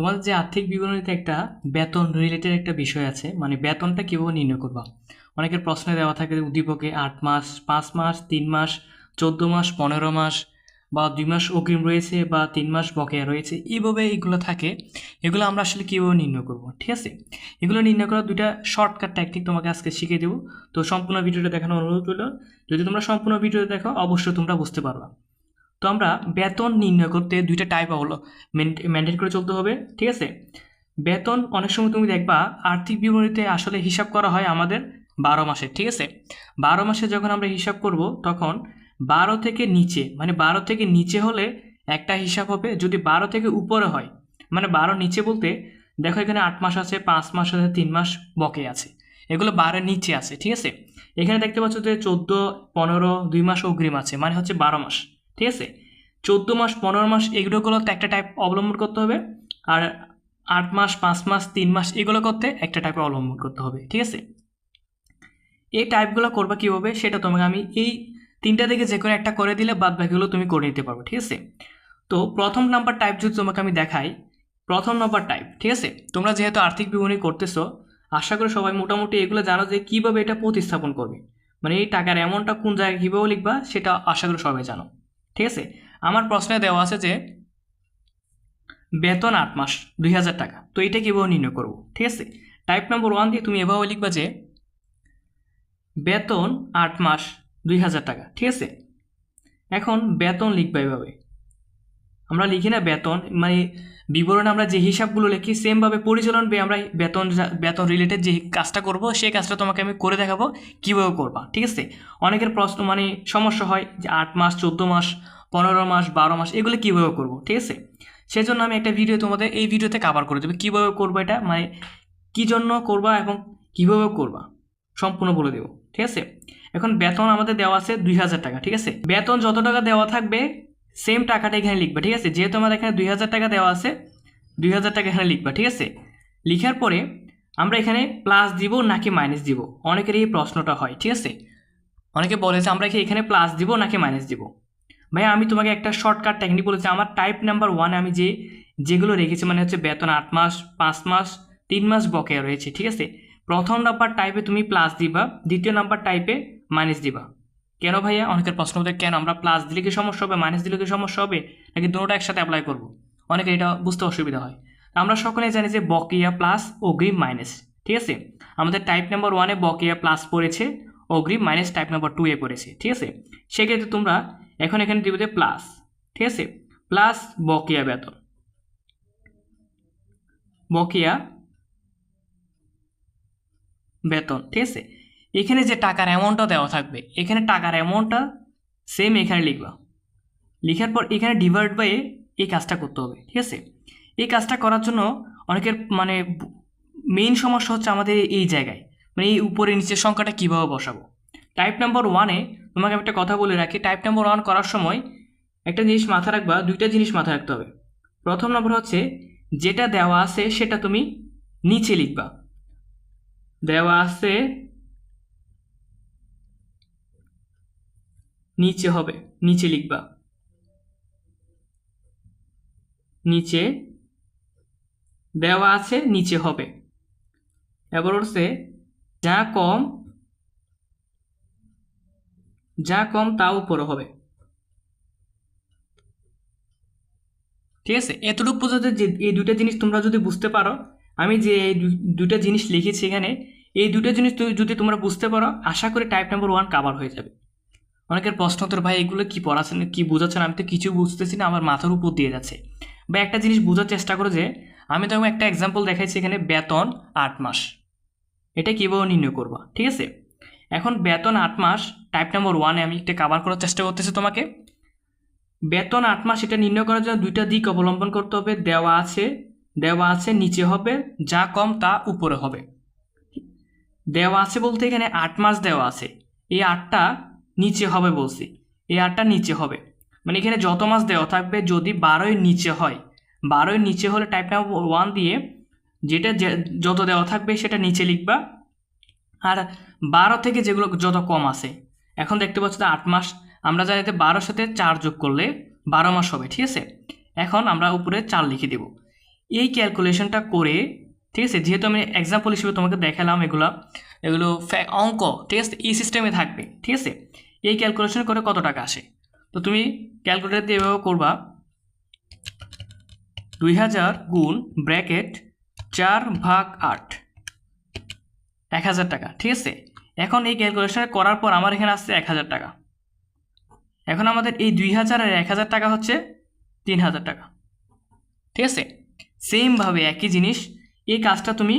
তোমাদের যে আর্থিক বিবরণীতে একটা বেতন রিলেটেড একটা বিষয় আছে মানে বেতনটা কীভাবে নির্ণয় করবা? অনেকের প্রশ্নে দেওয়া থাকে উদ্দীপকে আট মাস, পাঁচ মাস, তিন মাস, চোদ্দ মাস, পনেরো মাস বা দুই মাস অগ্রিম রয়েছে বা তিন মাস বকেয়া রয়েছে, এইভাবে এগুলো থাকে। এগুলো আমরা আসলে কীভাবে নির্ণয় করব? ঠিক আছে? এগুলো নির্ণয় করার দুইটা শর্টকাট ট্যাকটিক তোমাকে আজকে শিখিয়ে দেবো। তো সম্পূর্ণ ভিডিওটা দেখানোর অনুরোধ রইল। যদি তোমরা সম্পূর্ণ ভিডিও দেখো, অবশ্যই তোমরা বুঝতে পারবা। তো আমরা বেতন নির্ণয় করতে দুইটা টাইপ হলো। মেনটেন করে চলতে হবে, ঠিক আছে? বেতন, অনেক সময় তুমি দেখবা আর্থিক বিবরণীতে আসলে হিসাব করা হয় আমাদের বারো মাসে, ঠিক আছে? বারো মাসে যখন আমরা হিসাব করব, তখন বারো থেকে নিচে মানে বারো থেকে নিচে হলে একটা হিসাব হবে যদি বারো থেকে উপরে হয়। মানে বারো নিচে বলতে দেখো এখানে আট মাস আছে, পাঁচ মাস আছে, তিন মাস বকে আছে। এগুলো বারোর নিচে আছে, ঠিক আছে? এখানে দেখতে পাচ্ছ যে চোদ্দ, পনেরো, দুই মাস অগ্রিম আছে মানে হচ্ছে বারো মাস। ঠিক আছে? চোদ্দ মাস, পনেরো মাস এগুলোগুলোতে একটা টাইপ অবলম্বন করতে হবে। আর আট মাস, পাঁচ মাস, তিন মাস এগুলো করতে একটা টাইপ অবলম্বন করতে হবে, ঠিক আছে? এই টাইপগুলো করবা কীভাবে সেটা তোমাকে আমি এই তিনটা থেকে যে কোনো একটা করে দিলে বাদ বাকিগুলো তুমি করে নিতে পারবে, ঠিক আছে? তো প্রথম নাম্বার টাইপ যদি তোমাকে আমি দেখাই, প্রথম নাম্বার টাইপ ঠিক আছে? তোমরা যেহেতু আর্থিক বিবরণী করতেছো, আশা করি সবাই মোটামুটি এগুলো জানো যে কীভাবে এটা প্রতিস্থাপন করবে। মানে এই টাকার অ্যামাউন্টটা কোন জায়গায় কীভাবে লিখবা সেটা আশা করি সবাই জানো। ঠিক আছে? আমার প্রশ্নে দেওয়া আছে যে, বেতন আট মাস, দুই হাজার টাকা। তো এটা কীভাবে নির্ণয় করব? ঠিক আছে? টাইপ নম্বর ওয়ান দিয়ে তুমি এভাবে লিখবা যে, বেতন আট মাস, দুই হাজার টাকা। ঠিক আছে? এখন বেতন লিখবা এভাবে। আমরা লিখি না বেতন মানে বিবরণে আমরা যে হিসাবগুলো লিখি সেমভাবে পরিচালন বে আমরা বেতন বেতন রিলেটেড যে কাজটা করব, সেই কাজটা তোমাকে আমি করে দেখাবো কীভাবে করবা, ঠিক আছে? অনেকের প্রশ্ন মানে সমস্যা হয় যে আট মাস, চোদ্দ মাস, পনেরো মাস, বারো মাস, এগুলো কীভাবে করব, ঠিক আছে? সেজন্য আমি একটা ভিডিও তোমাদের এই ভিডিওতে কাভার করে দেবো, কীভাবে করব এটা মানে কী জন্য করবা এবং কীভাবে করবা, সম্পূর্ণ বলে দেবো, ঠিক আছে? এখন বেতন আমাদের দেওয়া আছে দুই হাজার টাকা, ঠিক আছে? বেতন যত টাকা দেওয়া থাকবে সেম টাকাটা এখানে লিখবা, ঠিক আছে? যেহেতু আমাদের এখানে দুই হাজার টাকা দেওয়া আছে, দুই হাজার টাকা এখানে লিখবা, ঠিক আছে? লিখার পরে আমরা এখানে প্লাস দিব নাকি মাইনাস দিব? অনেকের এই প্রশ্নটা হয়, ঠিক আছে? অনেকে বলে যে আমরা কি এখানে প্লাস দিব নাকি মাইনাস দিব? ভাই আমি তোমাকে একটা শর্টকাট টেকনিক বলেছি। আমার টাইপ নাম্বার ওয়ানে আমি যে, যেগুলো রেখেছি মানে হচ্ছে বেতন আট মাস, পাঁচ মাস, তিন মাস বকেয়া রয়েছে, ঠিক আছে? প্রথম নাম্বার টাইপে তুমি প্লাস দিবা, দ্বিতীয় নাম্বার টাইপে মাইনাস দিবা। কেন ভাইয়া? অনেকের প্রশ্ন হতে, কেন? আমরা প্লাস দিলে কি সমস্যা হবে মাইনাস দিলে কি সমস্যা হবে? নাকি দুটোটা একসাথে অ্যাপ্লাই করব? অনেকে এটা বুঝতে অসুবিধা হয়। আমরা সকলেই জানি যে বকেয়া প্লাস অগ্রিম মাইনাস ঠিক আছে? আমাদের টাইপ নাম্বার ওয়ানে বকেয়া প্লাস পড়েছে, অগ্রিম মাইনাস টাইপ নাম্বার টু এ পড়েছে, ঠিক আছে? সেক্ষেত্রে তোমরা এখন এখানে দিবে প্লাস ঠিক আছে? প্লাস বকেয়া বেতন। বকেয়া বেতন, ঠিক আছে? এখানে যে টাকার অ্যামাউন্টটা দেওয়া থাকবে, এখানে টাকার অ্যামাউন্টটা সেম এখানে লিখবা। লিখার পর এখানে ডিভাইড বাই এই কাজটা করতে হবে, ঠিক আছে? এই কাজটা করার জন্য অনেকের মানে মেইন সমস্যা হচ্ছে আমাদের এই জায়গায় মানে এই উপরে নিচের সংখ্যাটা কীভাবে বসাবো? টাইপ নাম্বার ওয়ানে তোমাকে একটা কথা বলে রাখি টাইপ নাম্বার ওয়ান করার সময় একটা জিনিস মাথা রাখবা, দুইটা জিনিস মাথা রাখতে হবে। প্রথম নম্বর হচ্ছে, যেটা দেওয়া আছে সেটা তুমি নিচে লিখবা। দেওয়া আছে নিচে হবে, নিচে লিখবা। নিচে দেওয়া আছে, নিচে হবে। এবার হচ্ছে যা কম যা কম তা উপরে হবে। ঠিক আছে? এতটুকু পর্যন্ত যে এই দুইটা জিনিস তোমরা যদি বুঝতে পারো, আমি যে এই দুইটা জিনিস লিখেছি এখানে, এই দুটো জিনিস যদি তোমরা বুঝতে পারো, আশা করি টাইপ নাম্বার ওয়ান কাভার হয়ে যাবে। অনেকের প্রশ্ন, তোর ভাই এগুলো কি পড়াচ্ছেন কী বোঝাচ্ছেন আমি তো কিছু বুঝতেছি না, আমার মাথার উপর দিয়ে যাচ্ছে। বা একটা জিনিস বোঝার চেষ্টা করো যে, আমি তোমাকে একটা এক্সাম্পল দেখাইছি এখানে, বেতন আট মাস। এটা কীভাবে নির্ণয় করবা? ঠিক আছে? এখন বেতন আট মাস টাইপ নাম্বার ওয়ানে আমি একটা কাভার করার চেষ্টা করতেছি তোমাকে। বেতন আট মাস, এটা নির্ণয় করার জন্য দুইটা দিক অবলম্বন করতে হবে। দেওয়া আছে দেওয়া আছে, নিচে হবে, যা কম তা উপরে হবে। দেওয়া আছে বলতে এখানে আট মাস দেওয়া আছে। এই আটটা নিচে হবে বলছি। এই আটটা নিচে হবে। মানে এখানে যত মাস দেওয়া থাকবে যদি বারোই নিচে হয়। বারোই নিচে হলে টাইপ নাম্বার ওয়ান দিয়ে যেটা যত দেওয়া থাকবে সেটা নিচে লিখবা। আর বারো থেকে যেগুলো যত কম আছে। এখন দেখতে পাচ্ছ যে আট মাস। আমরা জানি যে বারোর সাথে চার যোগ করলে বারো মাস হবে, ঠিক আছে? এখন আমরা উপরে চার লিখে দেব। এই ক্যালকুলেশনটা করে, ঠিক আছে? যেহেতু আমি এক্সাম্পল হিসেবে তোমাকে দেখালাম এগুলো এগুলো অঙ্ক, ঠিক আছে? এই সিস্টেমে থাকবে, ঠিক আছে? এই ক্যালকুলেশন করে কত টাকা আসে? তো তুমি ক্যালকুলেটর দিয়ে এভাবে করবা, দুই হাজার গুণ ব্র্যাকেট চার ভাগ আট, এক হাজার টাকা, ঠিক আছে? এখন এই ক্যালকুলেশন করার পর আমার এখানে আসছে এক হাজার টাকা। এখন আমাদের এই দুই হাজার আর এক হাজার টাকা হচ্ছে তিন হাজার টাকা, ঠিক আছে? সেমভাবে একই জিনিস, এই কাজটা তুমি,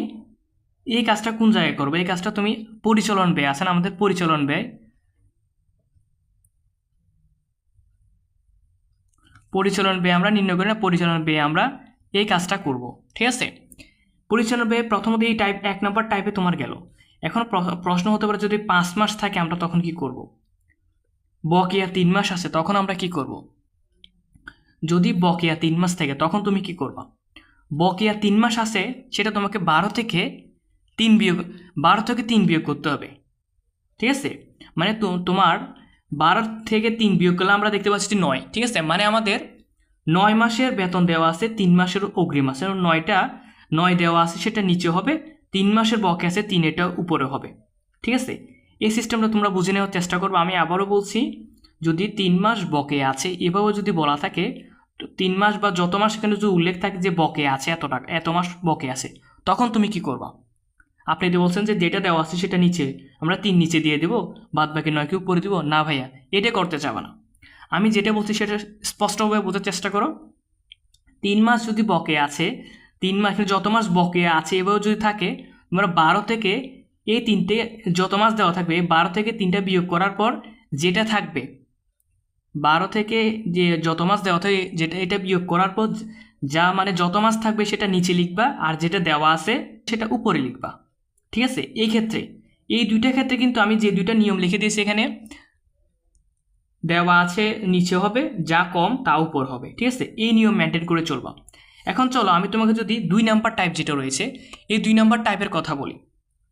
এই কাজটা কোন জায়গায় করবে? এই কাজটা তুমি পরিচালন ব্যয়, আছে না আমাদের পরিচালন ব্যয়? পরিচালন ব্যয় আমরা নির্ণয় করি না, পরিচালন ব্যয় আমরা এই কাজটা করব, ঠিক আছে? পরিচালন ব্যয় প্রথমত এই টাইপ এক নম্বর টাইপে তোমার গেল। এখন প্রশ্ন হতে পারে যদি পাঁচ মাস থাকে আমরা তখন কি করব? বকেয়া তিন মাস আছে, তখন আমরা কি করব? যদি বকেয়া তিন মাস থাকে, তখন তুমি কি করবা? বকেয়া তিন মাস আছে, সেটা তোমাকে বারো থেকে তিন বিয়োগ, বারো থেকে তিন বিয়োগ করতে হবে, ঠিক আছে? মানে তোমার বারো থেকে তিন বিয়োগ করলে আমরা দেখতে পাচ্ছি নয়, ঠিক আছে? মানে আমাদের নয় মাসের বেতন দেওয়া আছে, তিন মাসের অগ্রিম আছে। এবং নয়টা, নয় দেওয়া আছে, সেটা নিচে হবে, তিন মাসের বকে আছে তিন এটা উপরে হবে, ঠিক আছে? এই সিস্টেমটা তোমরা বুঝে নেওয়ার চেষ্টা করবে। আমি আবারও বলছি, যদি তিন মাস বকে আছে, এভাবে যদি বলা থাকে, তো তিন মাস বা যত মাস এখানে যদি উল্লেখ থাকে যে বকে আছে এত টাকা এত মাস বকে আছে, তখন তুমি কি করবা? আপনি যদি বলছেন যে যেটা দেওয়া আছে সেটা নিচে, আমরা তিন নিচে দিয়ে দেবো বাদ বাকি নয় কি উপরে দেবো, না ভাইয়া, এটা করতে চাবে না। আমি যেটা বলছি সেটা স্পষ্টভাবে বোঝার চেষ্টা করো। তিন মাস যদি বকে আছে, তিন মাস যত মাস বকে আছে এভাবে যদি থাকে, তোমরা বারো থেকে এই তিনটে যত মাস দেওয়া থাকবে বারো থেকে তিনটা বিয়োগ করার পর যেটা থাকবে, বারো থেকে যে যত মাস দেওয়া থাকে, যেটা, এটা বিয়োগ করার পর যা মানে যত মাস থাকবে সেটা নিচে লিখবা, আর যেটা দেওয়া আছে সেটা উপরে লিখবা। ঠিক আছে? এই ক্ষেত্রে, এই দুইটা ক্ষেত্রে কিন্তু আমি যে দুইটা নিয়ম লিখে দিয়েছি এখানে, দেওয়া আছে, নিচে হবে, যা কম তা উপর হবে, ঠিক আছে? এই নিয়ম মেনটেন করে চলবা। এখন চলো, আমি তোমাকে যদি দুই নাম্বার টাইপ যেটা রয়েছে, এই দুই নাম্বার টাইপের কথা বলি।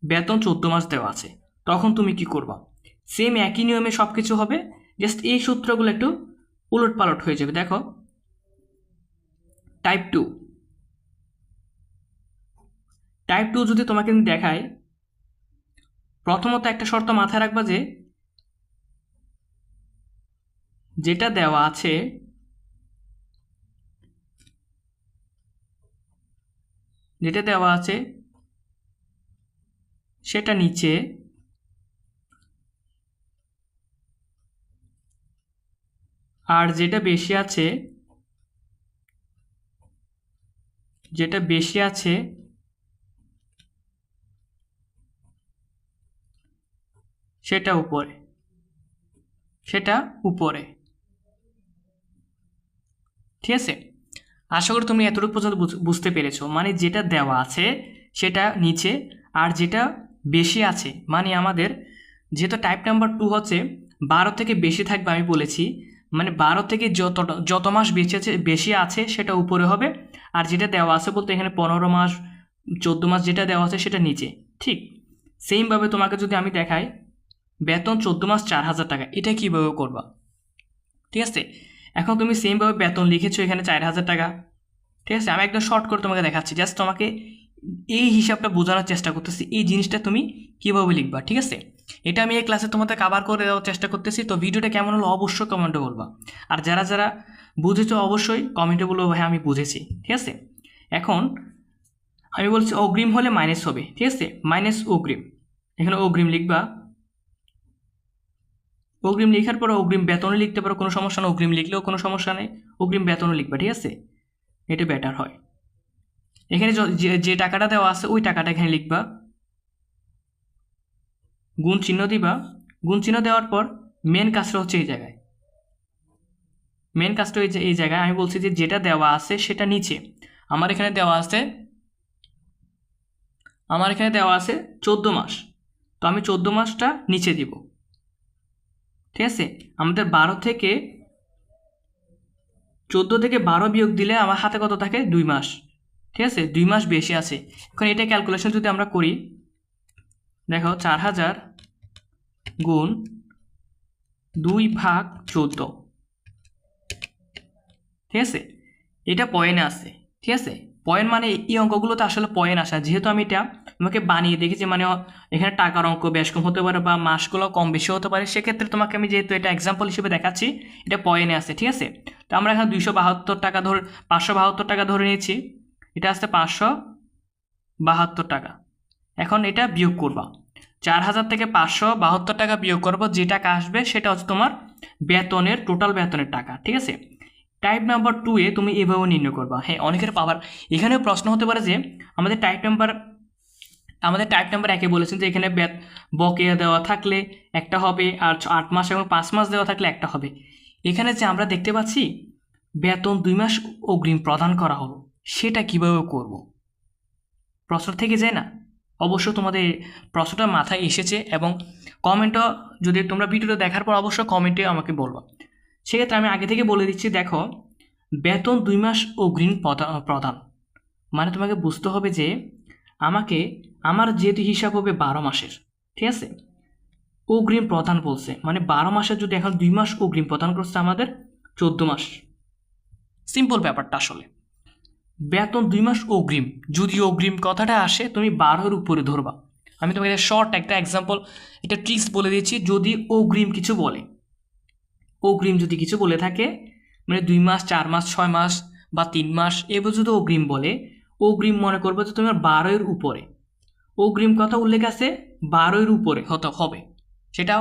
বেতন চোদ্দ মাস দেওয়া আছে। তখন তুমি কি করবা? সেম একই নিয়মে সব কিছু হবে জাস্ট এই সূত্রগুলো একটু উলট পালট হয়ে যাবে। দেখো টাইপ টু টাইপ টু যদি তোমাকে দেখাই, প্রথমত একটা শর্ত মাথায় রাখবা যে, যেটা দেওয়া আছে, যেটা দেওয়া আছে, সেটা নিচে, আর যেটা বেশি আছে, যেটা বেশি আছে সেটা উপরে। সেটা উপরে। ঠিক আছে? আশা করি তুমি এতটুকু পর্যন্ত বুঝ- বুঝতে পেরেছ। মানে যেটা দেওয়া আছে, সেটা নিচে, আর যেটা বেশি আছে মানে আমাদের যেহেতু টাইপ নাম্বার টু হচ্ছে, বারো থেকে বেশি থাকবে আমি বলেছি মানে বারো থেকে যত যত মাস বেশি আছে বেশি আছে, সেটা উপরে হবে, আর যেটা দেওয়া আছে বলতে এখানে পনেরো মাস, চোদ্দ মাস যেটা দেওয়া আছে, সেটা নিচে। ঠিক? সেইমভাবে তোমাকে যদি আমি দেখাই বেতন চোদ্দ মাস চার হাজার টাকা। এটা কীভাবে করবা? ঠিক আছে? এখন তুমি সেমভাবে বেতন লিখেছো, এখানে চার হাজার টাকা। ঠিক আছে? আমি একদম শর্ট করে তোমাকে দেখাচ্ছি। জাস্ট তোমাকে এই হিসাবটা বোঝানোর চেষ্টা করতেছি। এই জিনিসটা তুমি কীভাবে লিখবা? ঠিক আছে? এটা আমি এই ক্লাসে তোমাদের কাভার করে দেওয়ার চেষ্টা করতেছি। তো ভিডিওটা কেমন হলো অবশ্যই কমেন্টে বলবা। আর যারা যারা বুঝেছ অবশ্যই কমেন্টে বলব ভাই আমি বুঝেছি। ঠিক আছে? এখন আমি বলছি অগ্রিম হলে মাইনাস হবে। ঠিক আছে? মাইনাস অগ্রিম। এখানে অগ্রিম লিখবা। অগ্রিম লেখার পর অগ্রিম বেতনও লিখতে পারো, কোনো সমস্যা না, অগ্রিম লিখলেও কোনো সমস্যা নেই, অগ্রিম বেতনও লিখবা, ঠিক আছে? এটা বেটার হয়। এখানে যে টাকাটা দেওয়া আছে, ওই টাকাটা এখানে লিখবা। গুণ চিহ্ন দিবা। গুণ চিহ্ন দেওয়ার পর মেন কাজটা হচ্ছে এই জায়গায়। মেন কাজটা এই জায়গায়। আমি বলছি যে, যেটা দেওয়া আছে সেটা নিচে। আমার এখানে দেওয়া আছে, আমার এখানে দেওয়া আছে চোদ্দ মাস। তো আমি চোদ্দ মাসটা নিচে দিব। ঠিক আছে? আমাদের বারো থেকে চোদ্দ থেকে বারো বিয়োগ দিলে আমার হাতে কত থাকে? দুই মাস। ঠিক আছে? দুই মাস বেশি আছে। এখন এটা ক্যালকুলেশন যদি আমরা করি, দেখো, চার হাজার গুণ দুই ভাগ চোদ্দ। ঠিক আছে? এটা পয়েন্টে আছে। ঠিক আছে? পয়েন্ট মানে এই অঙ্কগুলোতে আসলে পয়েন্ট আসা। যেহেতু আমি এটা তোমাকে বানিয়ে দেখেছি মানে এখানে টাকার অঙ্ক বেশ কম হতে পারে বা মাসগুলো কম বেশি হতে পারে, সেক্ষেত্রে তোমাকে আমি যেহেতু এটা এক্সাম্পল হিসেবে দেখাচ্ছি, এটা পয়েন্টে আছে ঠিক আছে? তো আমরা এখানে দুইশো বাহাত্তর টাকা ধরে, পাঁচশো বাহাত্তর টাকা ধরে নিয়েছি, এটা আসছে পাঁচশো বাহাত্তর টাকা। এখন এটা বিয়োগ করবা। চার হাজার থেকে পাঁচশো বাহাত্তর টাকা বিয়োগ করব যে টাকা আসবে সেটা হচ্ছে তোমার বেতনের টোটাল বেতনের টাকা, ঠিক আছে? টাইপ নাম্বার টু এ তুমি এভাবে নির্ণয় করবা। হ্যাঁ অনেকের পাওয়ার। এখানেও প্রশ্ন হতে পারে যে, আমাদের টাইপ নাম্বার আমাদের টাইপ নাম্বার একে বলেছেন যে, এখানে বকেয়া দেওয়া থাকলে একটা হবে, আর আট মাস এবং পাঁচ মাস দেওয়া থাকলে একটা হবে। এখানে যে আমরা দেখতে পাচ্ছি, বেতন দুই মাস অগ্রিম প্রদান করা হলো। সেটা কীভাবে করব? প্রশ্ন থেকে যায় না? অবশ্য তোমাদের প্রশ্নটা মাথায় এসেছে এবং কমেন্টও যদি তোমরা ভিডিওটা দেখার পর অবশ্যই কমেন্টে আমাকে বলবা। সেক্ষেত্রে আমি আগে থেকে বলে দিচ্ছি, দেখো, বেতন দুই মাস অগ্রিম প্রদা- প্রদান। মানে তোমাকে বুঝতে হবে যে, আমাকে, আমার যেহেতু হিসাব হবে বারো মাসের, ঠিক আছে? অগ্রিম প্রদান বলছে। মানে বারো মাসের যদি এখন দুই মাস অগ্রিম প্রদান করছে আমাদের, চোদ্দ মাস। সিম্পল ব্যাপারটা আসলে। বেতন দুই মাস অগ্রিম। যদি অগ্রিম কথাটা আসে, তুমি বারোর উপরে ধরবা। আমি তোমাকে শর্ট একটা এক্সাম্পল একটা ট্রিক্স বলে দিয়েছি যদি অগ্রিম কিছু বলে অগ্রিম যদি কিছু বলে থাকে মানে দুই মাস, চার মাস, ছয় মাস বা তিন মাস এবার যদি অগ্রিম বলে, অগ্রিম মনে করব যে তোমার বারোয়ের উপরে। অগ্রিম কথা উল্লেখ আছে, বারোয়ের উপরে হতে হবে। সেটা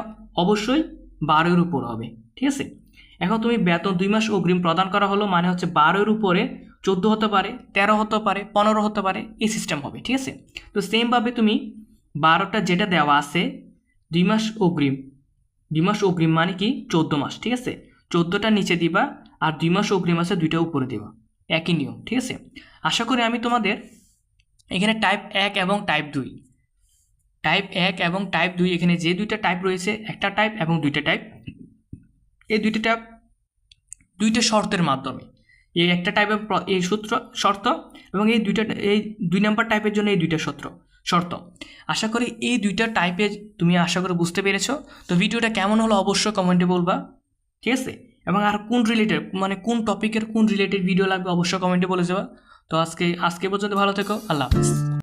অবশ্যই বারোয়ের উপর হবে, ঠিক আছে? এখন তুমি বেতন দুই মাস অগ্রিম প্রদান করা হলো মানে হচ্ছে বারোয়ের উপরে চোদ্দ হতে পারে, তেরো হতে পারে, পনেরো হতে পারে, এই সিস্টেম হবে, ঠিক আছে? তো সেমভাবে তুমি বারোটা যেটা দেওয়া আছে, দুই মাস অগ্রিম দুই মাস অগ্রিম মানে কি? চোদ্দ মাস, ঠিক আছে? চোদ্দোটা নিচে দিবা আর দুই মাস অগ্রিম আছে দুইটা উপরে দিবা। একই নিয়ম, ঠিক আছে? আশা করি আমি তোমাদের এখানে টাইপ এক এবং টাইপ দুই টাইপ এক এবং টাইপ দুই এখানে যে দুইটা টাইপ রয়েছে, একটা টাইপ এবং দুইটা টাইপ এই দুইটা টাইপ দুইটা শর্তের মাধ্যমে, এই একটা টাইপের এই সূত্র শর্ত এবং এই দুইটা, এই দুই নাম্বার টাইপের জন্য এই দুইটা সূত্র। শর্ত। আশা করি এই দুইটা টাইপে তুমি আশা করে বুঝতে পেরেছ। তো ভিডিওটা কেমন হলো অবশ্যই কমেন্টে বলবা। ঠিক আছে? এবং আর কোন রিলেটেড মানে কোন টপিকের কোন রিলেটেড ভিডিও লাগবে অবশ্যই কমেন্টে বলে যাবা। তো আজকে আজকে পর্যন্ত ভালো থেকো। আল্লাহ হাফিজ।